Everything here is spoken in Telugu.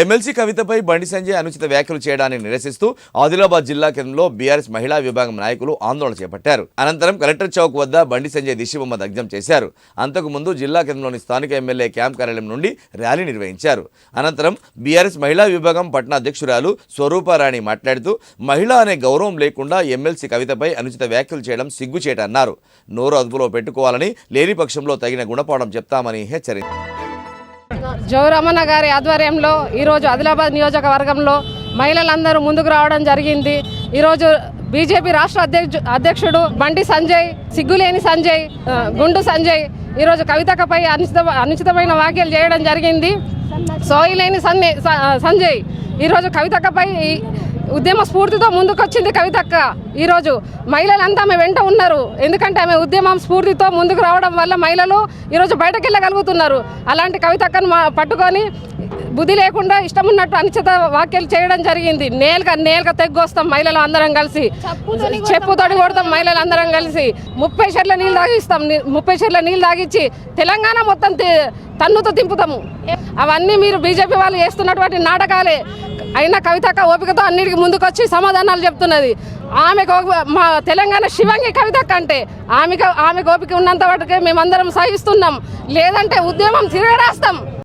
ఎమ్మెల్సీ కవితపై బండి సంజయ్ అనుచిత వ్యాఖ్యలు చేయడాన్ని నిరసిస్తూ ఆదిలాబాద్ జిల్లా కేంద్రంలో బీఆర్ఎస్ మహిళా విభాగం నాయకులు ఆందోళన చేపట్టారు. అనంతరం కలెక్టర్ చౌక్ వద్ద బండి సంజయ్ దిశబొమ్మ దగ్ధం చేశారు. అంతకుముందు జిల్లా కేంద్రంలోని స్థానిక ఎమ్మెల్యే క్యాంప్ కార్యాలయం నుండి ర్యాలీ నిర్వహించారు. అనంతరం బీఆర్ఎస్ మహిళా విభాగం పట్న అధ్యక్షురాలు స్వరూపారాణి మాట్లాడుతూ మహిళ అనే గౌరవం లేకుండా ఎమ్మెల్సీ కవితపై అనుచిత వ్యాఖ్యలు చేయడం సిగ్గుచేటన్నారు నోరు అదుపులో పెట్టుకోవాలని లేని పక్షంలో తగిన గుణపాఠం చెప్తామని హెచ్చరించారు. జోరమన్న గారి ఆధ్వర్యంలో ఈరోజు ఆదిలాబాద్ నియోజకవర్గంలో మహిళలందరూ ముందుకు రావడం జరిగింది. ఈరోజు బీజేపీ రాష్ట్ర అధ్యక్షు అధ్యక్షుడు బండి సంజయ్ సిగ్గులేని సంజయ్ గుండు సంజయ్ ఈరోజు కవితకపై అనుచిత అనుచితమైన వ్యాఖ్యలు చేయడం జరిగింది. సోయిలేని స- సంజయ్ ఈరోజు కవితకపై ఈ ఉద్యమ స్ఫూర్తితో ముందుకొచ్చింది కవితక్క. ఈరోజు మహిళలంతా ఆమె వెంట ఉన్నారు. ఎందుకంటే ఆమె ఉద్యమం స్ఫూర్తితో ముందుకు రావడం వల్ల మహిళలు ఈరోజు బయటకు వెళ్ళగలుగుతున్నారు అలాంటి కవితక్కను మా పట్టుకొని బుద్ధి లేకుండా ఇష్టం ఉన్నట్టు అనుచిత వ్యాఖ్యలు చేయడం జరిగింది. నేలుగా నేలుగా తెగ్గొస్తాం మహిళలు అందరం కలిసి. చెప్పుతోటి కొడతాం మహిళలు. అందరం కలిసి. ముప్పై చెట్ల నీళ్ళు తాగిస్తాం. ముప్పై చెట్ల నీళ్ళు తాగిచ్చి తెలంగాణ మొత్తం తన్నుతో తింపుతాము. అవన్నీ మీరు బీజేపీ వాళ్ళు చేస్తున్నటువంటి నాటకాలే. అయినా కవితక్క ఓపికతో అన్నిటికీ ముందుకొచ్చి సమాధానాలు చెప్తున్నది. ఆమె మా తెలంగాణ శివంగి కవితక్క అంటే ఆమె ఆమె ఓపిక ఉన్నంత వరకే మేమందరం సహిస్తున్నాం. లేదంటే ఉద్యమం తిరగరాస్తాం.